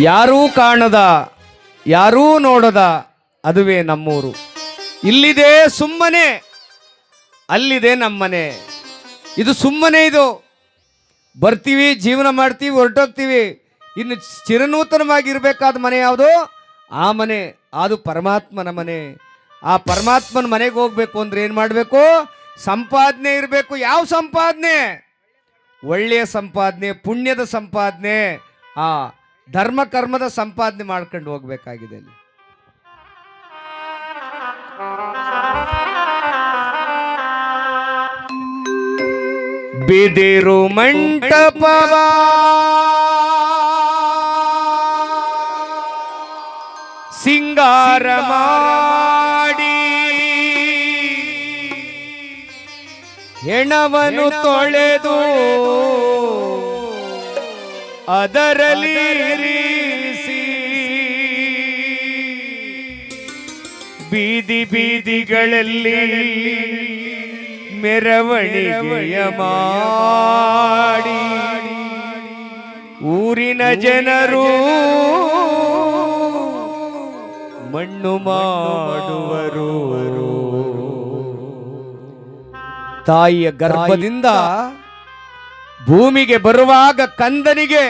ಯಾರೂ ಕಾಣದ, ಯಾರೂ ನೋಡದ ಅದುವೇ ನಮ್ಮೂರು. ಇಲ್ಲಿದೆ ಸುಮ್ಮನೆ, ಅಲ್ಲಿದೆ ನಮ್ಮನೆ. ಇದು ಸುಮ್ಮನೆ ಇದು. ಬರ್ತೀವಿ, ಜೀವನ ಮಾಡ್ತೀವಿ, ಹೊರಟೋಗ್ತೀವಿ. ಇನ್ನು ಚಿರನೂತನವಾಗಿರಬೇಕಾದ ಮನೆ ಯಾವುದು? ಆ ಮನೆ, ಅದು ಪರಮಾತ್ಮನ ಮನೆ. ಆ ಪರಮಾತ್ಮನ ಮನೆಗೆ ಹೋಗ್ಬೇಕು ಅಂದ್ರೆ ಏನು ಮಾಡಬೇಕು? ಸಂಪಾದನೆ ಇರಬೇಕು. ಯಾವ ಸಂಪಾದನೆ? ಒಳ್ಳೆಯ ಸಂಪಾದನೆ, ಪುಣ್ಯದ ಸಂಪಾದನೆ. ಆ ಧರ್ಮ ಕರ್ಮದ ಸಂಪಾದನೆ ಮಾಡ್ಕೊಂಡು ಹೋಗ್ಬೇಕಾಗಿದೆ ಅಲ್ಲಿ. ಬಿದಿರು ಮಂಟಪವ ಸಿಂಗಾರ ಮಾಡಿ. ಹೆಣವನು ತೊಳೆದು ಅದರಲ್ಲಿ ಇರಿಸಿ. ಬೀದಿ ಬೀದಿಗಳಲ್ಲಿ ಮೆರವಣಿಗೆಯ ಮಾಡಿ. ಊರಿನ ಜನರು ಮಣ್ಣು ಮಾಡುವರು. ತಾಯಿಯ ಗರ್ಭದಿಂದ ಭೂಮಿಗೆ ಬರುವಾಗ ಕಂದನಿಗೆ,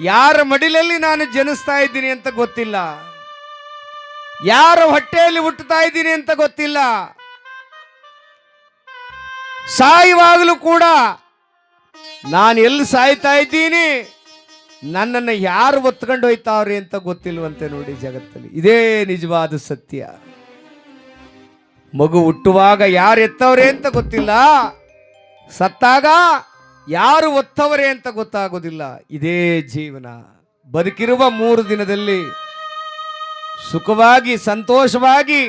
ಯಾರ ಮಡಿಲಲ್ಲಿ ನಾನು ಜನಿಸ್ತಾ ಇದ್ದೀನಿ ಅಂತ ಗೊತ್ತಿಲ್ಲ? ಯಾರ ಹೊಟ್ಟೆಯಲ್ಲಿ ಹುಟ್ಟುತ್ತಾ ಇದ್ದೀನಿ ಅಂತ ಗೊತ್ತಿಲ್ಲ? ಸಾಯುವಾಗಲೂ ಕೂಡ ನಾನು ಎಲ್ಲಿ ಸಾಯ್ತಾ ಇದ್ದೀನಿ? ನನ್ನನ್ನು ಯಾರು ಒತ್ಕೊಂಡು ಹೋಯ್ತಾವ್ರಿ ಅಂತ ಗೊತ್ತಿಲ್ವಂತೆ ನೋಡಿ ಜಗತ್ತಲ್ಲಿ. ಇದೇ ನಿಜವಾದ ಸತ್ಯ. ಮಗು ಹುಟ್ಟುವಾಗ ಯಾರು ಎತ್ತವ್ರೆ ಅಂತ ಗೊತ್ತಿಲ್ಲ. ಸತ್ತಾಗ ಯಾರು ಒತ್ತವರೇ ಅಂತ ಗೊತ್ತಾಗೋದಿಲ್ಲ ಇದೇ ಜೀವನ. ಬದುಕಿರುವ ಮೂರು ದಿನದಲ್ಲಿ ಸುಖವಾಗಿ, ಸಂತೋಷವಾಗಿ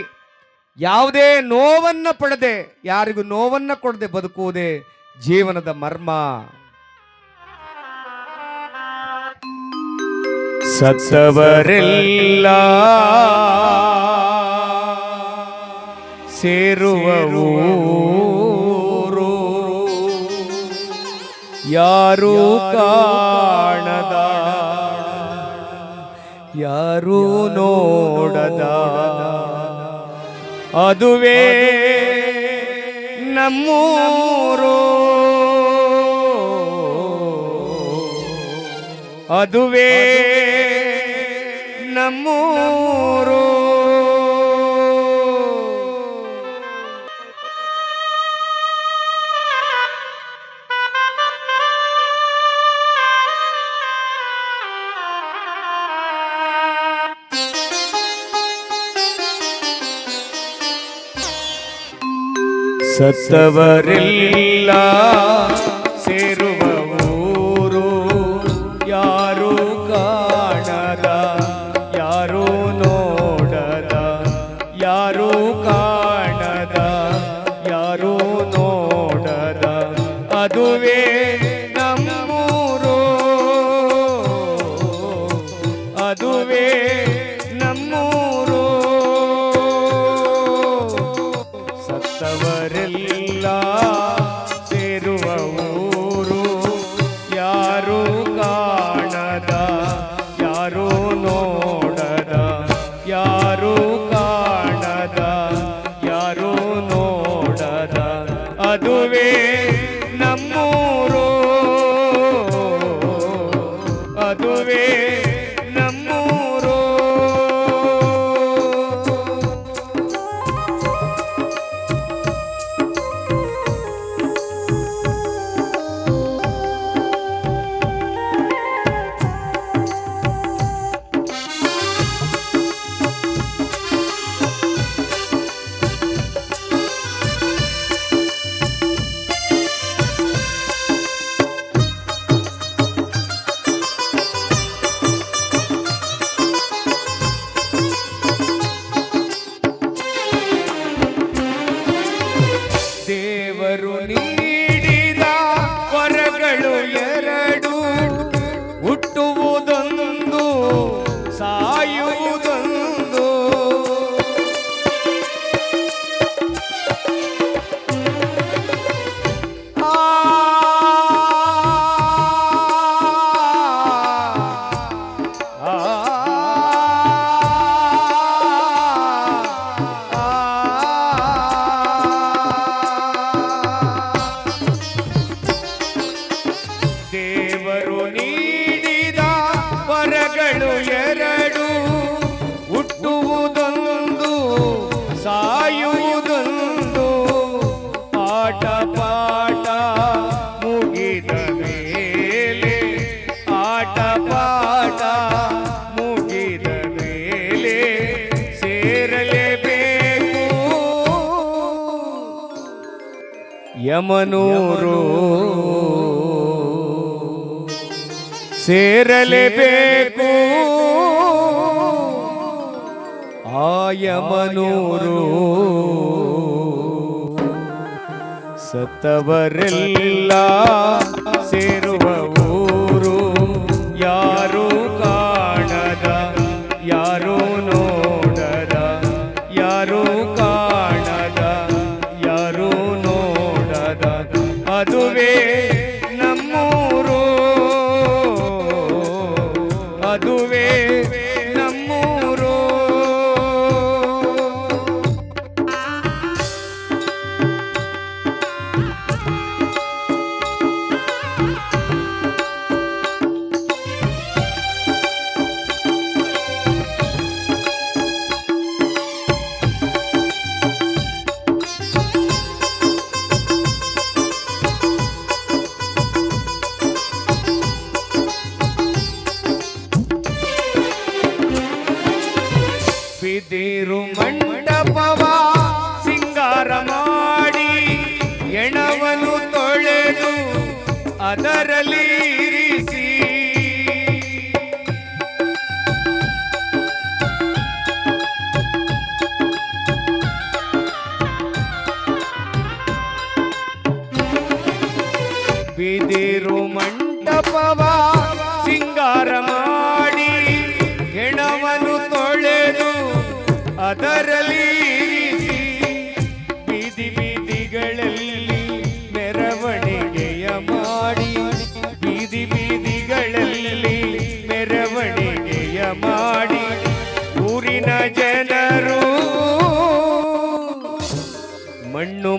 ಯಾವುದೇ ನೋವನ್ನು ಪಡೆದೆ, ಯಾರಿಗೂ ನೋವನ್ನು ಕೊಡದೆ ಬದುಕುವುದೇ ಜೀವನದ ಮರ್ಮ. ಸತ್ತವರೆಲ್ಲ ಸೇರುವ ಯಾರೂ ಕಾಣದ? ಯಾರೂ ನೋಡದ? ಅದುವೇ ನಮ್ಮೂರು. ಅದುವೇ ನಮ್ಮೂರು. ಸತ್ತವರೆಲ್ಲ. ಸೇರುವ ಊರು ಯಾರು ಕಾಣದ, ಯಾರು ನೋಡದ, ಯಾರು ಕಾಣದ, ಯಾರು ನೋಡದ. ಅದುವೇ ನಮ್ಮೂರು ಅದುವೇ ನಮ್ಮೂರು. ಯಮನೂರು. ಸೇರಲೇಬೇಕು. ಆ ಯಮನೂರು. ಸತ್ತವರೆಲ್ಲ ಸೇರುವ ಬಿದಿರು ಮಂಟಪವ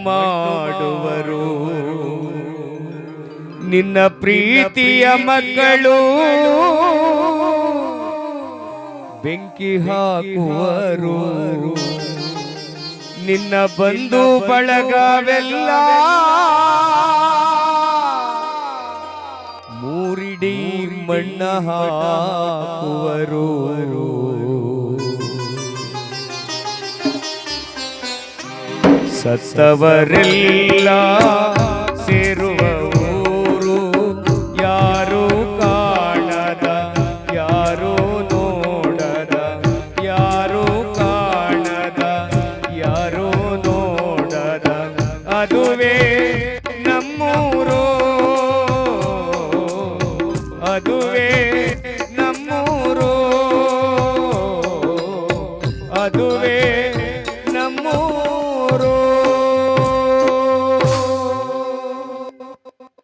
ಮಾಡುವರು. ನಿನ್ನ ಪ್ರೀತಿಯ ಮಕ್ಕಳು ಬೆಂಕಿ ಹಾಕುವರು. ನಿನ್ನ ಬಂಧು ಬಳಗವೆಲ್ಲ ಮೂರಿಡಿ ಮಣ್ಣ ಹಾಕುವರು. ಸತ್ತವರೆಲ್ಲ